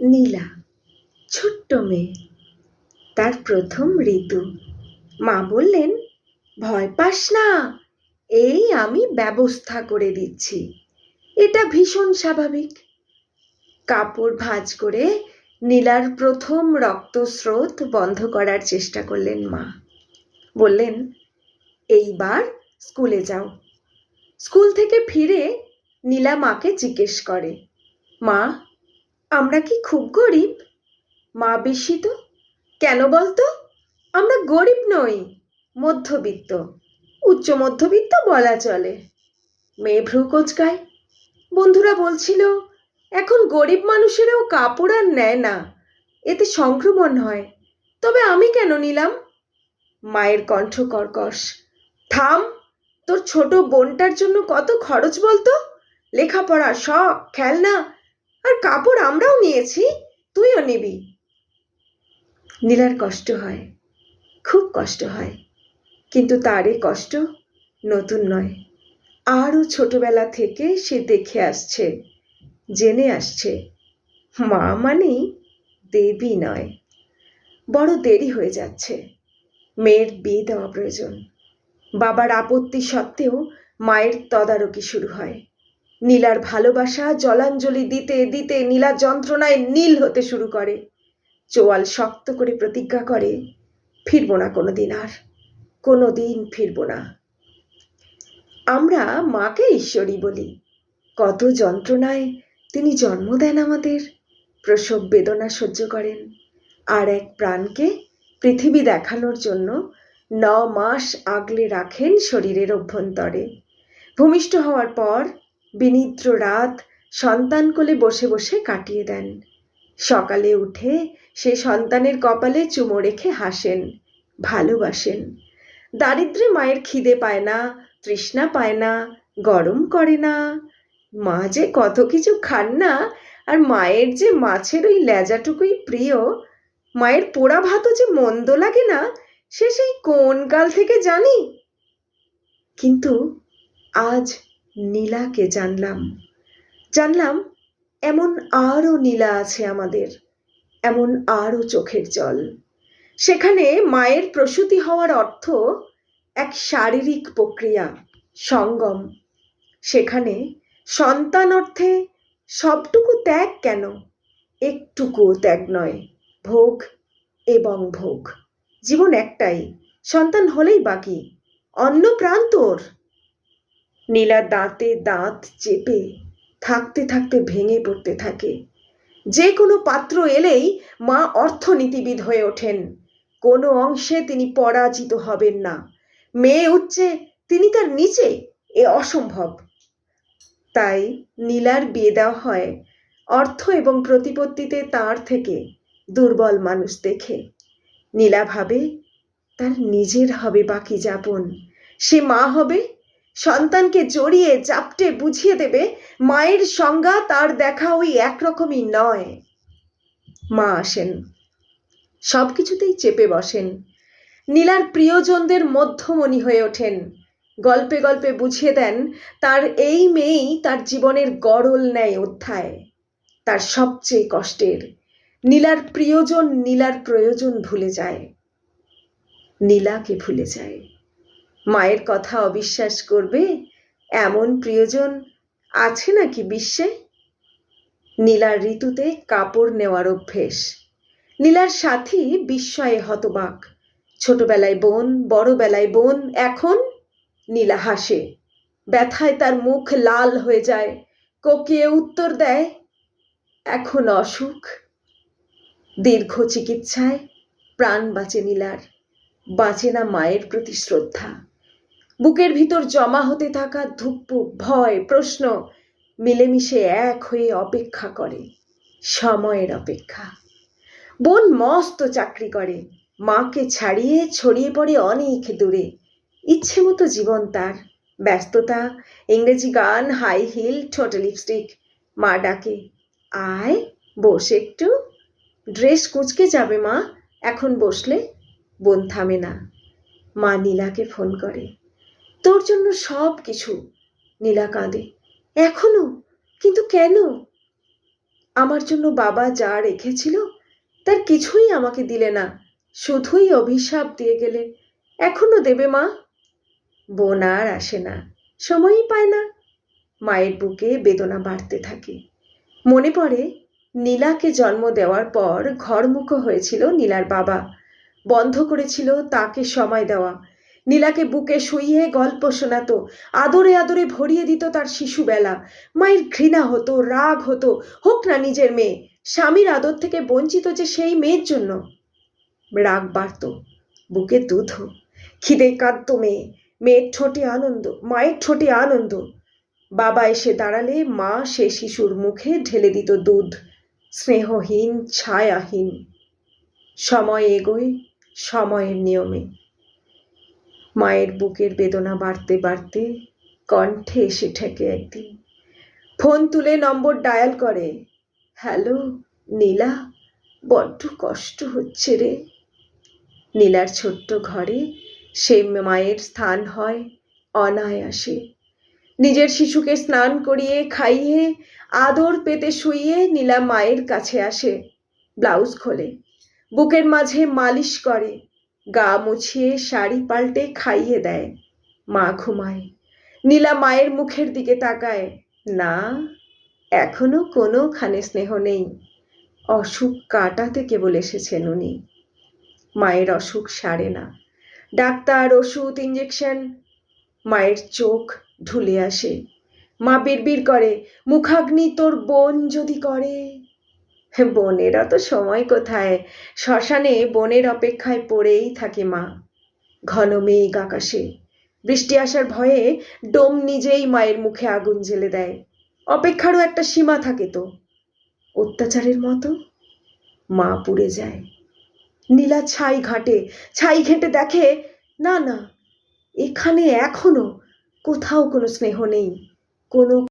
নীলা, ছোট্ট মেয়ে। তার প্রথম ঋতু। মা বললেন, ভয় পাস না, এই আমি ব্যবস্থা করে দিচ্ছি। এটা ভীষণ স্বাভাবিক। কাপড় ভাঁজ করে নীলার প্রথম রক্তস্রোত বন্ধ করার চেষ্টা করলেন মা। বললেন, এইবার স্কুলে যাও। স্কুল থেকে ফিরে নীলা মাকে জিজ্ঞেস করে, মা আমরা কি খুব গরিব? মা বিস্মিত। কেন বলতো? আমরা গরিব নই, মধ্যবিত্ত। উচ্চ মধ্যবিত্ত বলা চলে। মেয়ে ভ্রু কোচকায়। বন্ধুরা বলছিল, এখন গরিব মানুষেরাও কাপড় আর নেয় না, এতে সংক্রমণ হয়। তবে আমি কেন নিলাম? মায়ের কণ্ঠ কর্কশ। থাম, তোর ছোট বোনটার জন্য কত খরচ বলতো? লেখাপড়া শখ, খেলনা আর কাপড় আমরাও নিয়েছি, তুইও নিবি। নীলার কষ্ট হয়, খুব কষ্ট হয়, কিন্তু তার এই কষ্ট নতুন নয়। আরও ছোটবেলা থেকে সে দেখে আসছে, জেনে আসছে, মা মানেই দেবী নয়। বড় দেরি হয়ে যাচ্ছে, মেয়ের বিয়ে দেওয়া প্রয়োজন। বাবার আপত্তি সত্ত্বেও মায়ের তদারকি শুরু হয়। নীলার ভালোবাসা জলাঞ্জলি দিতে দিতে নীলা যন্ত্রণায় নীল হতে শুরু করে। চোয়াল শক্ত করে প্রতিজ্ঞা করে, ফিরবো না কোনো দিন আর কোনো দিন ফিরবো না। আমরা মাকে ঈশ্বরী বলি। কত যন্ত্রণায় তিনি জন্ম দেন আমাদের, প্রসব বেদনা সহ্য করেন। আর এক প্রাণকে পৃথিবী দেখানোর জন্য ন মাস আগলে রাখেন শরীরের অভ্যন্তরে। ভূমিষ্ঠ হওয়ার পর বিনিদ্র রাত সন্তান কোলে বসে বসে কাটিয়ে দেন। সকালে উঠে সে সন্তানের কপালে চুমো রেখে হাসেন, ভালোবাসেন। দারিদ্রে মায়ের খিদে পায় না, তৃষ্ণা পায় না, গরম করে না। মা যে কত কিছু খান না, আর মায়ের যে মাছের ওই লেজাটুকুই প্রিয়, মায়ের পোড়া ভাতও যে মন্দ লাগে না, সে সেই কোন কাল থেকে জানি? কিন্তু আজ নীলাকে জানলাম। জানলাম, এমন আরও নীলা আছে আমাদের, এমন আরও চোখের জল। সেখানে মায়ের প্রসূতি হওয়ার অর্থ এক শারীরিক প্রক্রিয়া, সঙ্গম। সেখানে সন্তান অর্থে সবটুকু ত্যাগ কেন? একটুকুও ত্যাগ নয়, ভোগ এবং ভোগ। জীবন একটাই, সন্তান হলেই বাকি অন্য প্রাণ তোর। নীলা দাঁতে দাঁত চেপে থাকতে থাকতে ভেঙে পড়তে থাকে। যে কোনো পাত্র এলেই মা অর্থনীতিবিদ হয়ে ওঠেন। কোনো অংশে তিনি পরাজিত হবেন না। মেয়ে উঠছে তিনি তার নিচে। এ অসম্ভব। তাই নীলার বিয়ে দেওয়া হয় অর্থ এবং প্রতিপত্তিতে তার থেকে দুর্বল মানুষ দেখে। নীলা ভাবে, তার নিজের হবে বাকি যাপন। সে মা হবে সন্তানকে জড়িয়ে চাপটে বুঝিয়ে দেবে, মায়ের সংজ্ঞা তার দেখা ওই একরকমই নয়। মা আসেন। সব কিছুতেই চেপে বসেন। নীলার প্রিয়জনদের মধ্যমণি হয়ে ওঠেন। গল্পে গল্পে বুঝিয়ে দেন, তার এই মেয়েই তার জীবনের গড়ল নেয় অধ্যায়। তার সবচেয়ে কষ্টের, নীলার প্রিয়জন নীলার প্রয়োজন ভুলে যায়। নীলাকে ভুলে যায়। মায়ের কথা অবিশ্বাস করবে? এমন প্রিয়জন আছে নাকি বিশ্বে? নীলার ঋতুতে কাপড় নেওয়ার অভ্যেস। নীলার সাথী বিস্ময়ে হতবাক। ছোটবেলায় বোন, বড়বেলায় বোন, এখন? নীলা হাসে। ব্যথায় তার মুখ লাল হয়ে যায়। কোকিয়ে উত্তর দেয়, এখন অসুখ। দীর্ঘ চিকিৎসায় প্রাণ বাঁচে নীলার। বাঁচে না মায়ের প্রতি শ্রদ্ধা। বুকের ভিতর জমা হতে থাকা ধুকপুক, ভয়, প্রশ্ন মিলেমিশে এক হয়ে অপেক্ষা করে, সময়ের অপেক্ষা। বোন মস্ত চাকরি করে, মাকে ছাড়িয়ে ছড়িয়ে পড়ে অনেক দূরে। ইচ্ছে মতো জীবন তার, ব্যস্ততা, ইংরেজি গান হাই হিল ছোট লিপস্টিক মা ডাকে, আয়, বসে একটু। ড্রেস কুচকে যাবে মা, এখন বসলে? বোন থামে না। মা নীলাকে ফোন করে তোর জন্য সব কিছু। নীলা কাঁদে। এখনও? কিন্তু কেন? আমার জন্য বাবা যা রেখেছিল, তার কিছুই আমাকে দিলে না। শুধুই অভিশাপ দিয়ে গেলে। এখনও দেবে মা? বোন আর আসে না। সময়ই পায় না। মায়ের বুকে বেদনা বাড়তে থাকে। মনে পড়ে, নীলাকে জন্ম দেওয়ার পর ঘরমুখো হয়েছিল নীলার বাবা। বন্ধ করেছিল তাকে সময় দেওয়া। নীলাকে বুকে শুইয়ে গল্প শোনাতো। আদরে আদরে ভরিয়ে দিত তার শিশুবেলা। মায়ের ঘৃণা হতো, রাগ হতো, হোক না নিজের মেয়ে। স্বামীর আদর থেকে বঞ্চিত যে সেই মেয়ের জন্য। রাগ বাড়ত, বুকে দুধ খিদে কাঁদত মেয়ে। মেয়ের ঠোঁটে আনন্দ, মায়ের ঠোঁটে আনন্দ। বাবা এসে দাঁড়ালে, মা সে শিশুর মুখে ঢেলে দিত দুধ। স্নেহহীন, ছায়াহীন। সময় এগোয়, সময়ের নিয়মে। মায়ের বুকের বেদনা বাড়তে বাড়তে কণ্ঠে এসে ঠেকে একদিন। ফোন তুলে নম্বর ডায়াল করে। হ্যালো, নীলা, বড্ড কষ্ট হচ্ছে রে। নীলার ছোট্ট ঘরে সে মায়ের স্থান হয় অনায়াসে। নিজের শিশুকে স্নান করিয়ে, খাইয়ে, আদর পেতে শুইয়ে নীলা মায়ের কাছে আসে। ব্লাউজ খোলে। বুকের মাঝে মালিশ করে। গা মুছিয়ে শাড়ি পাল্টে খাইয়ে দেয়। মা ঘুমায়। নীলা মায়ের মুখের দিকে তাকায়। না, এখনও কোনোখানে স্নেহ নেই। অসুখ কাটাতে কেবল এসেছেন উনি। মায়ের অসুখ সারে না। ডাক্তার, ওষুধ ইঞ্জেকশন মায়ের চোখ ঢুলে আসে। মা বিড়বিড় করে, মুখাগ্নি তোর বোন যদি করে। বোনের তো সময় কোথায়? শ্মশানে বোনের অপেক্ষায় পড়েই থাকে মা। ঘন মেঘ আকাশে। বৃষ্টি আসার ভয়ে ডোম নিজেই মায়ের মুখে আগুন জ্বেলে দেয়। অপেক্ষারও একটা সীমা থাকে তো। অত্যাচারের মতো মা পুড়ে যায়। নীলা ছাই ঘাটে, ছাই ঘেঁটে দেখে, না না, এখানে এখনও কোথাও কোনো স্নেহ নেই। কোনো